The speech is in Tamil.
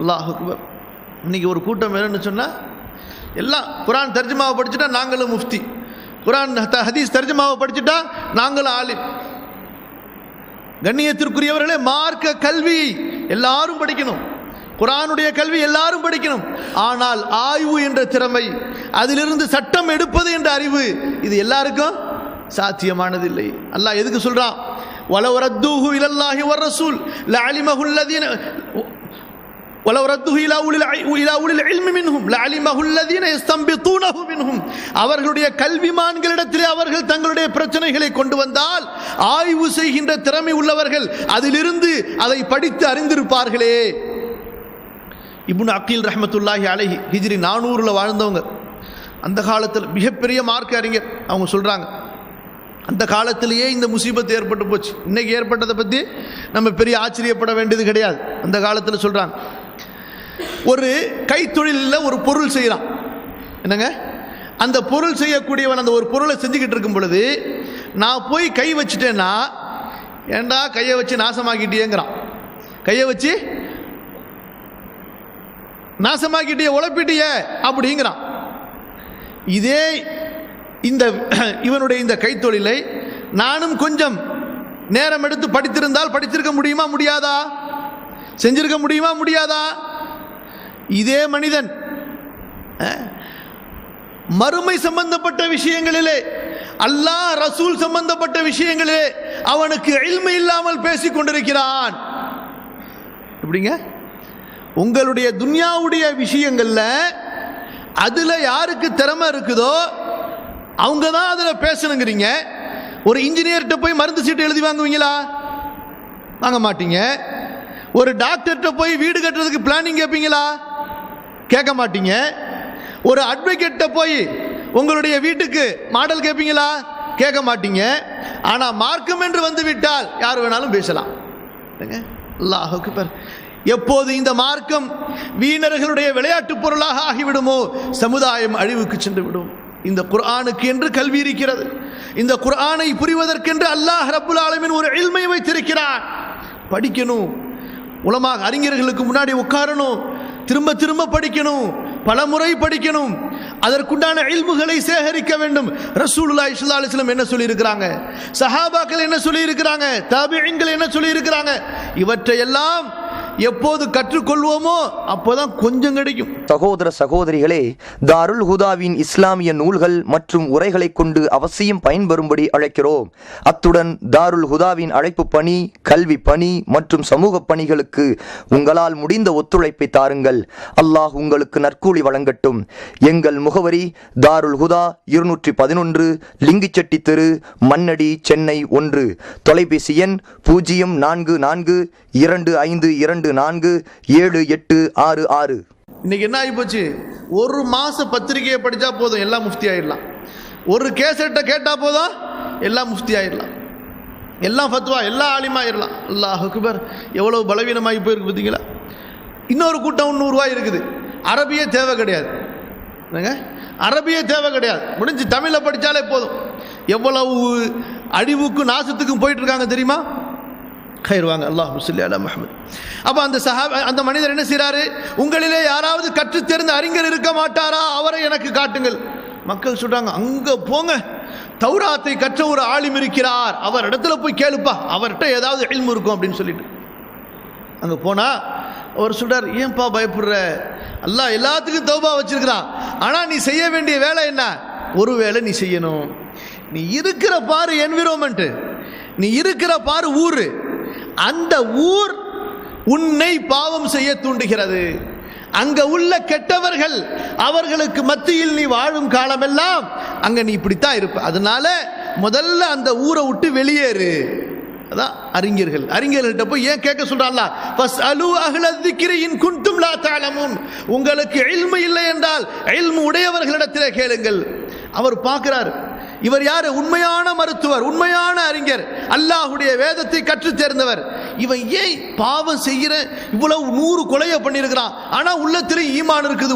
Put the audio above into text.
அல்லாஹ் அக்பர். இன்னைக்கு ஒரு கூட்டம் வேணும்னு சொன்னால் எல்லாம் குரான் தர்ஜுமாவை படிச்சுட்டா நாங்களும் முஃப்தி. குரான் த- ஹதீஸ் தர்ஜுமாவை படிச்சுட்டா நாங்களும் ஆலிம். கண்ணியத்திற்குரியவர்களே மார்க்க கல்வி எல்லாரும் படிக்கணும். குரானுடைய கல்வி எல்லாரும் படிக்கணும். ஆனால் ஆய்வு என்ற திறமை அதிலிருந்து சட்டம் எடுப்பது என்ற அறிவு இது எல்லாருக்கும் சாத்தியமானதில்லை. அல்லாஹ் எதுக்கு சொல்கிறான் வலவரத்தூஹு இலல்லாஹி வர் ரசூல் லஅலிமஹு ولو ردوه الى اولي الع- الى اولي العلم منهم لعلمه الذين يستنبطونه منهم அவர்களுடைய கல்விமான்களிடத்திலே அவர்கள் தங்களுடைய பிரச்சனைகளை கொண்டு வந்தால் ஆய்வு செய்கின்ற திறமை உள்ளவர்கள் அதிலிருந்து அதை படித்து அறிந்திருப்பார்களே இப்னு அக்கீல் ரஹ்மத்துல்லாஹி அலைஹி ஹிஜ்ரி நானூறில் வாழ்ந்தவங்க அந்த காலத்தில் மிகப்பெரிய மார்க் அறிஞர் அவங்க சொல்கிறாங்க அந்த காலத்திலேயே இந்த முசீபத்து ஏற்பட்டு போச்சு இன்னைக்கு ஏற்பட்டதை பற்றி நம்ம பெரிய ஆச்சரியப்பட வேண்டியது கிடையாது அந்த காலத்தில் சொல்கிறாங்க ஒரு கைத்தொழிலில் ஒரு பொருள் செய்கிறான் என்னங்க? அந்த பொருள் செய்யக்கூடியவன் அந்த ஒரு பொருளை செஞ்சுக்கிட்டு இருக்கும் பொழுது நான் போய் கை வச்சுட்டேன்னா ஏண்டா கையை வச்சு நாசமாக்கிட்டியேங்கிறான். கையை வச்சு நாசமாக்கிட்டிய உழப்பிட்டிய அப்படிங்கிறான். இதே இந்த இவனுடைய இந்த கைத்தொழிலை நானும் கொஞ்சம் நேரம் எடுத்து படித்திருந்தால் படித்திருக்க முடியுமா முடியாதா? செஞ்சிருக்க முடியுமா முடியாதா? இதே மனிதன். மறுமை சம்பந்தப்பட்ட விஷயங்களிலே அல்லாஹ் ரசூல் சம்பந்தப்பட்ட விஷயங்களிலே அவனுக்கு இல்மை இல்லாமல் பேசிக் கொண்டிருக்கிறான். எப்படிங்க? உங்களுடைய துன்யாவுடைய விஷயங்களில் அதில் யாருக்கு திறமை இருக்குதோ அவங்க தான் அதில் பேசணுங்கிறீங்க. ஒரு இன்ஜினியர்கிட்ட போய் மருந்து சீட்டு எழுதி வாங்குவீங்களா? வாங்க மாட்டீங்க. ஒரு டாக்டர்கிட்ட போய் வீடு கட்டுறதுக்கு பிளானிங் கேட்பீங்களா கேட்க மாட்டீங்க. ஒரு அட்வொகேட்ட போய் உங்களுடைய வீட்டுக்கு மாடல் கேட்பீங்களா கேட்க மாட்டீங்க. ஆனால் மார்க்கம் என்று வந்து விட்டால் யார் வேணாலும் பேசலாம். இல்லைங்க? அல்லாஹ் எப்போது இந்த மார்க்கம் வீணர்களுடைய விளையாட்டு பொருளாக ஆகிவிடுமோ சமுதாயம் அழிவுக்கு சென்று விடும் இந்த குர்ஆனுக்கு என்று கல்வி இருக்கிறது. இந்த குர்ஆனை புரிவதற்கென்று அல்லாஹ் ரப்புல் ஆலமின் ஒரு இல்மை வைத்திருக்கிறார். படிக்கணும். உலமாக அறிஞர்களுக்கு முன்னாடி உட்காரணும். திரும்ப திரும்ப படிக்கணும். பல முறை படிக்கணும். அதற்குண்டான இல்முகளை சேகரிக்க வேண்டும். ரசூலுல்லா இஸ்லா அலிஸ்லம் என்ன சொல்லியிருக்கிறாங்க? சஹாபாக்கள் என்ன சொல்லியிருக்கிறாங்க? இருக்கிறாங்க என்ன சொல்லியிருக்கிறாங்க? இவற்றையெல்லாம் எப்போது கற்றுக்கொள்வோமோ அப்போதான் கொஞ்சம் கிடைக்கும். சகோதர சகோதரிகளே தாருல் ஹுதாவின் இஸ்லாமிய நூல்கள் மற்றும் உரைகளை கொண்டு அவசியம் பயன்பெறும்படி அழைக்கிறோம். அத்துடன் தாருல் ஹுதாவின் அழைப்பு பணி கல்வி பணி மற்றும் சமூக பணிகளுக்கு உங்களால் முடிந்த ஒத்துழைப்பை தாருங்கள். அல்லாஹ் உங்களுக்கு நற்கூலி வழங்கட்டும். எங்கள் முகவரி தாருல் ஹுதா இருநூற்றி பதினொன்று லிங்கிச்செட்டி தெரு மண்ணடி சென்னை ஒன்று. தொலைபேசி எண் பூஜ்ஜியம் நான்கு நான்கு இரண்டு ஐந்து இரண்டு நான்கு ஏழு எட்டு ஆறு ஆறு. இன்னைக்கு என்ன ஆகி போச்சு? ஒரு மாச பத்திரிகையை படிச்சா போதும் எல்லாம் முஃப்தி ஆயிடலாம் ஒரு கேசட்டை கேட்டா போதும் எல்லாம் முஃப்தி ஆயிடலாம் எல்லாம் ஃபத்வா எல்லாம் ஆலிமாயிடலாம். அல்லாஹ் அக்பர் எவ்வளவு பலவீனமாகி போயிருக்கு பார்த்தீங்களா? இன்னொரு கூட்டம் நூறுரூவா இருக்குது. அரபியே தேவை கிடையாது. என்னங்க? அரபியே தேவை கிடையாது. முடிஞ்சு தமிழை படித்தாலே போதும். எவ்வளவு அழிவுக்கும் நாசத்துக்கும் போயிட்டுருக்காங்க தெரியுமா? கயிறுவாங்க. அல்லாஹ் சொல்லி அலா முஹம்மது. அப்போ அந்த சஹாப் அந்த மனிதர் என்ன செய்கிறாரு உங்களிலே யாராவது கற்று தெரிந்த அறிஞர் இருக்க மாட்டாரா? அவரை எனக்கு காட்டுங்கள். மக்கள் சொல்கிறாங்க அங்கே போங்க. தௌராத்தை கற்ற ஒரு ஆளும் இருக்கிறார். அவர் இடத்துல போய் கேளுப்பா. அவர்கிட்ட ஏதாவது இல்மு இருக்கும் அப்படின்னு சொல்லிட்டு. அங்கே போனால் அவர் சொல்கிறார் ஏன்பா பயப்படுற? எல்லாம் எல்லாத்துக்கும் தௌபா வச்சிருக்கிறான். ஆனால் நீ செய்ய வேண்டிய வேலை என்ன? ஒரு வேலை நீ செய்யணும். நீ இருக்கிற பாரு என்விரோன்மெண்ட்டு நீ இருக்கிற பாரு ஊர். அந்த ஊர் உன்னை பாவம் செய்ய தூண்டுகிறது. அங்க உள்ள கெட்டவர்கள் அவர்களுக்கு மத்தியில் நீ வாழும் காலமெல்லாம் அங்க நீ இப்படித்தான் இருப்ப. அதனால முதல்ல அந்த ஊரை விட்டு வெளியேறு. அதான் அறிஞர்கள். அறிஞர்கள்ட்ட போய் ஏன் கேட்க சொல்றான்ல? ஃபஸ் அலு அகலதிக்கிரியின் குண்டும் லா தாளமும் உங்களுக்கு எல்மு இல்லை என்றால் எல்மு உடையவர்களிடத்திலே கேளுங்கள். அவர் பார்க்கிறார். இவர் யார்? உண்மையான மருத்துவர் உண்மையான அறிஞர் அல்லாஹ்வுடைய வேதத்தை கற்றுத் தேர்ந்தவர். இவன் ஏன் பாவம் செய்கிற? இவ்வளவு நூறு கொலையை பண்ணியிருக்கிறான். ஆனா உள்ளத்திலே ஈமான் இருக்குது.